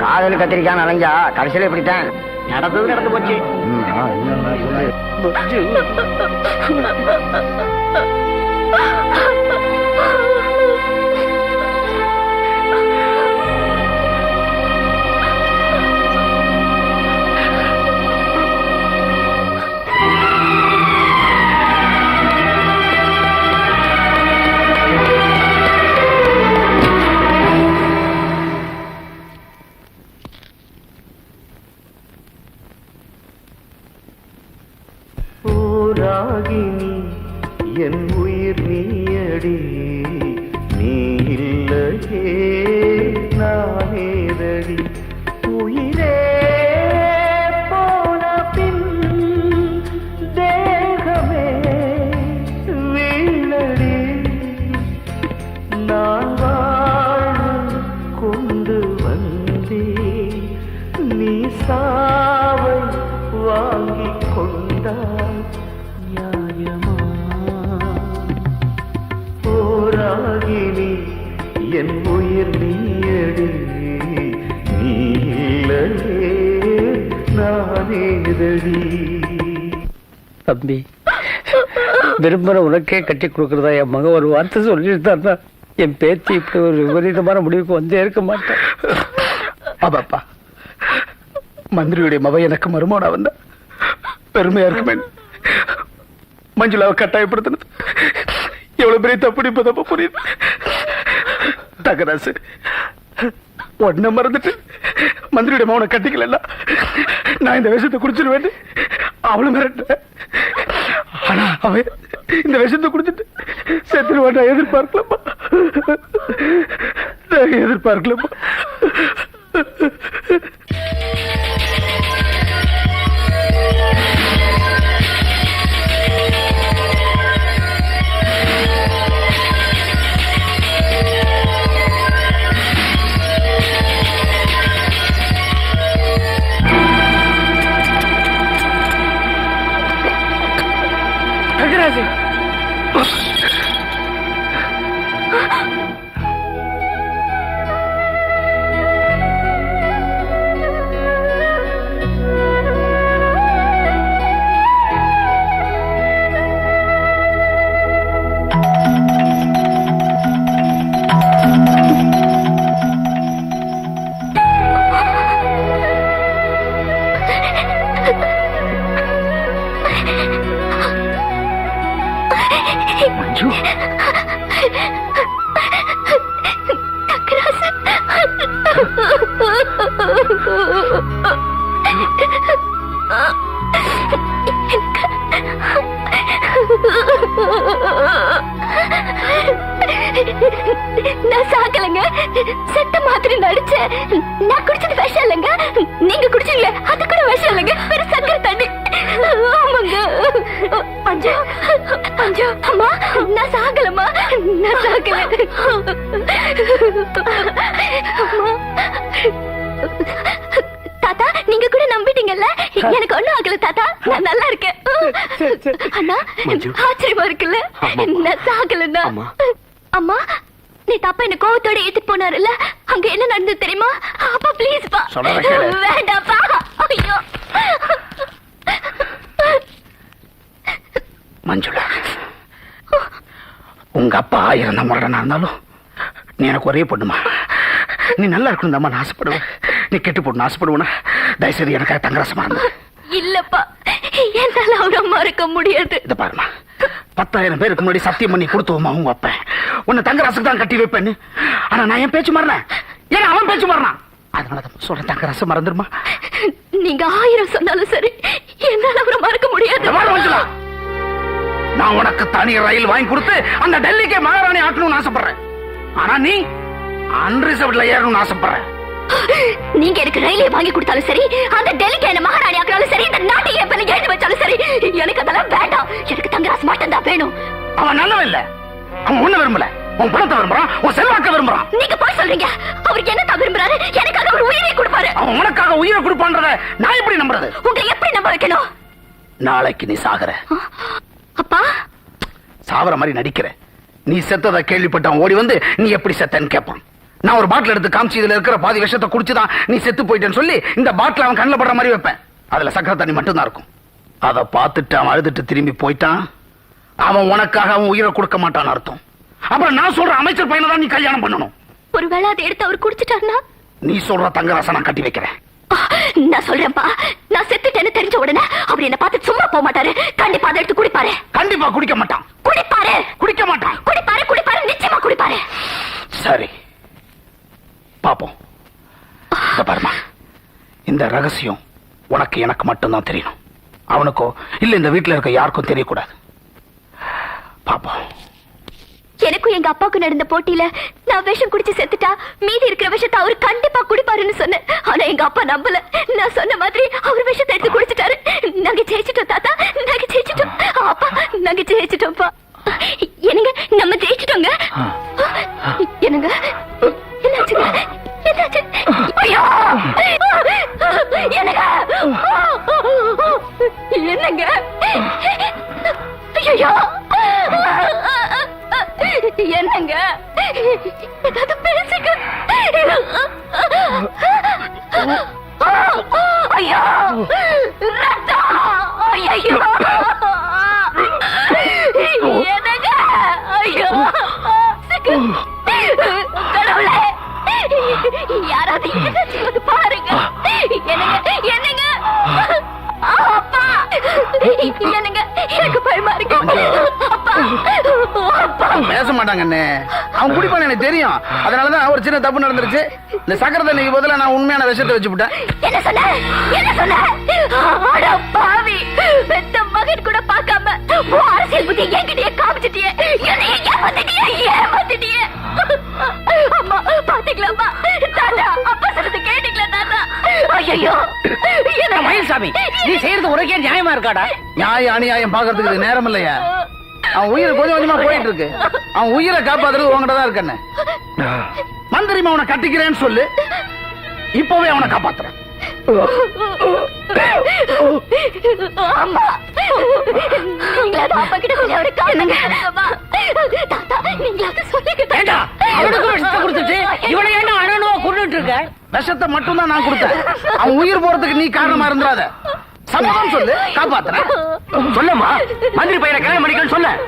காதல் கத்திரிக்காய் அலைஞ்சா கடைசியில இப்படித்தான். நடந்தது நடந்து போச்சு. ம், ராகினி என் உயிர் நீயடி நீ இல்லையே. தம்பி விரும்புற உனக்கே கட்டி கொடுக்கறதா என் மகன் ஒரு வார்த்தை சொல்லிட்டு என் பேத்தி இப்படி ஒரு விபரீதமான முடிவுக்கு வந்தே இருக்க மாட்டேன். ஆமாப்பா மந்திரியுடைய மக எனக்கு மருமோனா வந்தா பெருமையா இருக்குமே. மஞ்சுளாவை கட்டாயப்படுத்தினது. எவ்வளவு பெரிய தப்பு இப்ப புரியுது. தகராசு. உடனே மறந்துட்டு மந்திரியுடைய மகனை கட்டிக்கலன்னா நான் இந்த விஷயத்தை குடிச்சிருவேன் அவளும் மிரட்ட ஆனா அவன் இந்த விஷயத்தை குடிச்சிட்டு செத்துருவான் நான் எதிர்பார்க்கலப்பா நான் எதிர்பார்க்கலப்பா மஞ்சு நான் சாக்கலைங்க செத்த மாதிரி நடிச்சேன். நான் குடிச்சது பஞ்சு பஞ்சு அம்மா நான் சாகலம்மா நான் சாகல. தாத்தா நீங்க கூட நம்பிட்டீங்கல்ல? எனக்கு ஒண்ணும் ஆகல தாத்தா. நான் நல்லா இருக்கேன். அண்ணா. ஆச்சரியமா இருக்குல்ல. நான் சாகலண்ணா. அம்மா. நீ தப்பா என்ன கோவத்தோட ஏத்தி போனாருல்ல? அங்க என்ன நடந்தது தெரியுமா? அப்பா ப்ளீஸ் பா. வேண்டாப்பா. ஐயோ. மஞ்சுளா. உங்க அப்பா ஆயிரம் முரடனா இருந்தாலும் நீ எனக்கு ஒரே பொண்ணுமா? நீ நல்லா இருக்கணும் தான் நான் ஆசைப்படுவேன் நீ கெட்டு போடணும் ஆசைப்படுவேனா? தயவுசெய்து எனக்காக தங்கரசமா இருந்தது இல்லப்பா என்னால அவரை மறக்க முடியாது. இதை பாருமா பத்தாயிரம் பேருக்கு முன்னாடி சத்தியம் பண்ணி கொடுத்துவோமா உங்க அப்பன் உன்னை தங்கராசுக்கு தான் கட்டி வைப்பேன்னு. ஆனா நான் என் பேச்சு மாறினேன். ஏன்னா அவன் பேச்சு மாறினான். அதனால தான் சொல்றேன் தங்கராசு மறந்துருமா நீங்க ஆயிரம் சொன்னாலும் சரி என்னால அவரை மறக்க முடியாது. நான் உனக்கு தனி ரயில் வாங்கி கொடுத்து அந்த டெல்லிக்கே மகாராணி ஆக்கணும்னு ஆசைப்படுறேன். ஆனா நீ அன்ரிசர்வ்ட்ல ஏறணும்னு ஆசைப்படுறேன். நீங்க எனக்கு ரயிலே வாங்கி கொடுத்தாலும் சரி அந்த டெல்லிக்கு என்ன மகாராணி ஆக்கினாலும் சரி இந்த நாட்டை என் பேர்ல எழுதி வச்சாலும் சரி எனக்கு அதெல்லாம் வேண்டாம். எனக்கு தங்கராசு மட்டும் தான் வேணும். அவன் நல்லவன் இல்ல. அவன் ஒண்ணு விரும்பல. உன் பணத்தை விரும்புறான். உன் செல்வாக்க விரும்புறான். நீங்க போய் சொல்றீங்க. அவருக்கு என்ன தான் விரும்புறாரு? எனக்காக அவர் உயிரை கொடுப்பாரு. அவன் உனக்காக உயிரை கொடுப்பான்றத நான் எப்படி நம்புறது? உங்களை எப்படி நம்ப வைக்கணும்? நாளைக்கு நீ சாகுற. அப்பா. சாவற மாதிரி நடிக்கிற. நீ செத்ததை கேள்விப்பட்டவன் ஓடி வந்து நீ எப்படி செத்தன்னு கேட்பான் நான் ஒரு பாட்டில் எடுத்து காமிச்சு இதுல இருக்கிற பாதி விஷத்தை குடிச்சுதான் நீ செத்து போயிட்டேன்னு சொல்லி இந்த பாட்டில் அவன் கண்ணில் படுற மாதிரி வைப்பேன். அதுல சக்கரை தண்ணி மட்டும்தான் இருக்கும். அதை பார்த்துட்டு அவன் அழுதுட்டு திரும்பி போயிட்டான். அவன் உனக்காக அவன் உயிரை கொடுக்க மாட்டான்னு அர்த்தம். அப்புறம் நான் சொல்ற அமைச்சர் பையனை தான் நீ கல்யாணம் பண்ணணும். ஒருவேளை அதை எடுத்து அவர் குடிச்சிட்டாருன்னா? நீ சொல்ற தங்கராசை நான் கட்டி வைக்கிறேன். நான் சொல்றேன்ப்பா. நான் செத்துட்டேன்னு தெரிஞ்ச உடனே அவர் என்ன பார்த்து சும்மா போக மாட்டாரு. கண்டிப்பா அதை எடுத்து குடிப்பாரு. கண்டிப்பா குடிக்க மாட்டான். குடிப்பாரு. குடிக்க மாட்டான். குடிப்பாரு குடிப்பாரு நிச்சயமா குடிப்பாரு. சரி. பாப்போம். பாருமா. இந்த ரகசியம் உனக்கு எனக்கு மட்டும்தான் தெரியணும். அவனுக்கோ இல்ல இந்த வீட்டுல இருக்க யாருக்கும் தெரியக்கூடாது. பாப்போம். எனக்கும் எங்க அப்பாவுக்கும் நடந்த போட்டியில நான் விஷம் குடிச்சு செத்துட்டா மீதி இருக்கிற விஷத்தை அவர் கண்டிப்பா குடிப்பாருன்னு சொன்னேன். ஆனா எங்க அப்பா நம்பல. நான் சொன்ன மாதிரி அவர் விஷத்தை எடுத்து குடிச்சிட்டாரு. நாங்க ஜெயிச்சிட்டோம் தாத்தா. நாங்க ஜெயிச்சிட்டோம். அப்பா நாங்க ஜெயிச்சிட்டோம்ப்பா. ஏதாவது பேசுங்க. ஐயோ ரத்தம். ஐயோ என்னங்க? ஐயோ. கடவுளே. யாராவது ஏதாச்சும் வந்து பாருங்க. என்னங்க என்னங்க? அப்பா. என்னங்க? எனக்கு பயமா இருக்கு. பேச மாட்டாங்க அண்ணே. அவன் குடிப்பான் எனக்கு தெரியும். அதனாலதான் ஒரு சின்ன தப்பு நடந்துருச்சு. இந்த சக்கரை தண்ணிக்கு பதிலா நான் உண்மையான விஷத்தை வச்சு விட்டேன் என்ன சொன்ன? என்ன சொன்ன? பாவி. பெத்த மகன் கூட பார்க்காம அரசியல் புத்தி என்கிட்டயே காமிச்சிட்டியே. என்னைய ஏமாத்திட்டியே ஏமாத்திட்டியே. அம்மா பாத்தீங்களாம்மா? தாத்தா அப்பா சொல்றது கேட்டீங்களா தாத்தா? ஐயோ மயில்சாமி நீ செய்யறது உனக்கே நியாயமா இருக்காடா? நியாய அநியாயம் பாக்குறதுக்கு நேரம் இல்லையா. அவன் உயிர் கொஞ்சம் கொஞ்சமா போயிட்டு இருக்கு. அவன் உயிரை காப்பாத்துறது உங்ககிட்ட தான் இருக்கண்ணே மந்திரிமா அவனை கட்டிக்கிறேன்னு சொல்லு. இப்பவே அவனை காப்பாத்துறேன். அம்மா. நீங்களாவது அப்பா கிட்ட சொல்லி அவரை காணுங்க தாத்தா நீங்களாவது அவனுக்கு விஷத்தை கொடுத்துட்டு இவனை என்ன அணனுவா கொண்டுட்டு இருக்க? விஷத்தை மட்டும் தான் நான் கொடுத்தேன். அவன் உயிர் போறதுக்கு நீ காரணமா இருந்துடாத. சம்மதம் சொல்லு காப்பாத்துறேன். சொல்லம்மா மந்திரி பையனை கல்யாணம் பண்ணிக்கன்னு பண்ணுவேன்?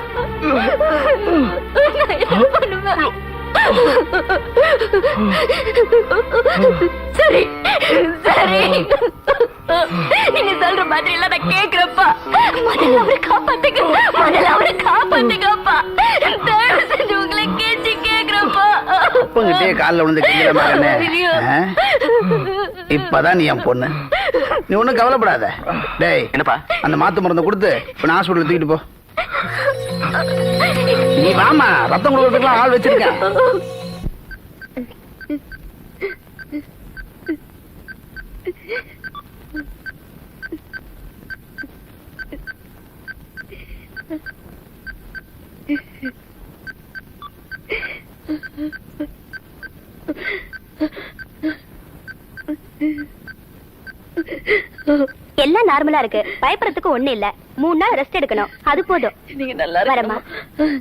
சரி சரி. நீங்க சொல்ற மாதிரி எல்லாம் நான் கேக்குறப்பா. முதல்ல அவரை காப்பாத்துங்க முதல்ல அவரை காப்பாத்துங்கப்பா. தயவு செஞ்சு உங்களை கேச்சு கேக்குறப்பா. அப்பங்கிட்டே காலில் விழுந்து மகனே ஆ? இப்பதான் நீ என் பொண்ணு. நீ ஒண்ணும் கவலைப்படாத. டேய் என்னப்பா? அந்த மாத்து மருந்தை கொடுத்து இப்ப நான் ஹாஸ்பிட்டல் தூக்கிட்டு போ. நீ வாமா ரத்தம் கொடுக்கறதுக்குலாம் ஆள் வச்சிருக்கேன் எல்லாம் நார்மலா இருக்கு. பயப்படுறதுக்கு ஒண்ணு இல்ல. மூணு நாள் ரெஸ்ட் எடுக்கணும். அது போதும். நீங்க நல்லா வரமா